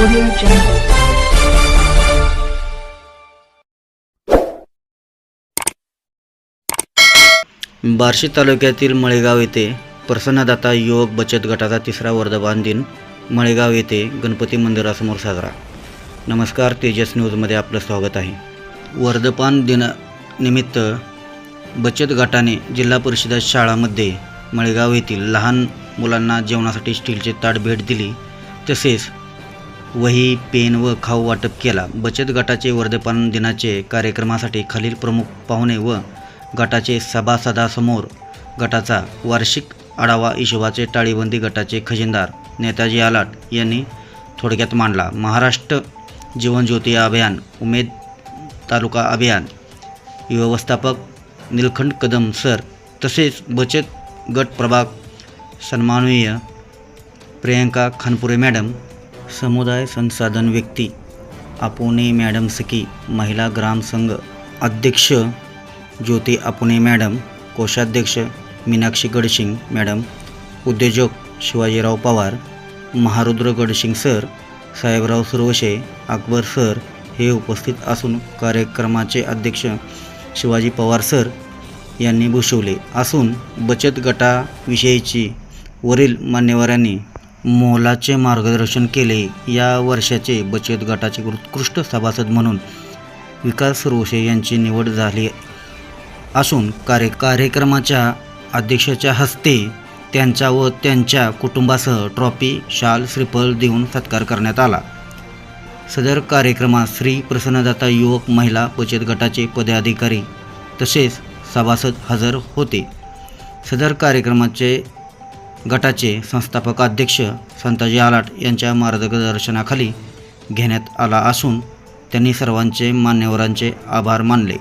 Audio Jungle. Barshi तालुक्यातील मळेगाव येथे प्रसन्नदाता युवक बचत गटाचा तिसरा वर्धमान दिन मळेगाव येथे गणपती मंदिरासमोर साजरा. नमस्कार तेजस न्यूजमध्ये आपलं स्वागत आहे. वर्धपान दिनानिमित्त बचत गटाने जिल्हा परिषद शाळामध्ये मळेगाव येथील लहान मुलांना जेवणासाठी स्टीलचे ताट भेट दिली. तसेच वही पेन व खाऊ वाटप केला. बचत गटाचे वर्धपान दिनाचे कार्यक्रमासाठी खालील प्रमुख पाहुणे व गटाचे सभासदासमोर गटाचा वार्षिक आढावा हिशोबाचे टाळीबंदी गटाचे खजिनदार नेताजी आलाट यांनी थोडक्यात मांडला. महाराष्ट्र जीवनज्योती अभियान उमेद तालुका अभियान व्यवस्थापक निलखंड कदम सर तसेच बचत गट प्रभाग सन्माननीय प्रियंका खानपुरे मॅडम समुदाय संसाधन व्यक्ती आपुणे मॅडम सखी महिला ग्रामसंघ अध्यक्ष ज्योती आपुणे मॅडम कोषाध्यक्ष मीनाक्षी गडशिंग मॅडम उद्योजक शिवाजीराव पवार महारुद्र गडशिंग सर साहेबराव सुरवशे अकबर सर हे उपस्थित असून कार्यक्रमाचे अध्यक्ष शिवाजी पवार सर यांनी भूषवले असून बचत गटाविषयीची वरील मान्यवरांनी मोलाचे मार्गदर्शन केले. या वर्षाचे बचत गटाचे उत्कृष्ट सभासद म्हणून विकास रोशे यांची निवड झाली असून कार्य कार्यक्रमाच्या अध्यक्षाच्या हस्ते त्यांच्या व त्यांच्या कुटुंबासह ट्रॉफी शाल श्रीफळ देऊन सत्कार करण्यात आला. सदर कार्यक्रमात श्री प्रसन्नदाता युवक महिला बचत गटाचे पदाधिकारी तसेच सभासद हजर होते. सदर कार्यक्रमाचे गटाचे संस्थापक अध्यक्ष संताजी आलाट यांच्या मार्गदर्शनाखाली घेण्यात आला असून त्यांनी सर्वांचे मान्यवरांचे आभार मानले.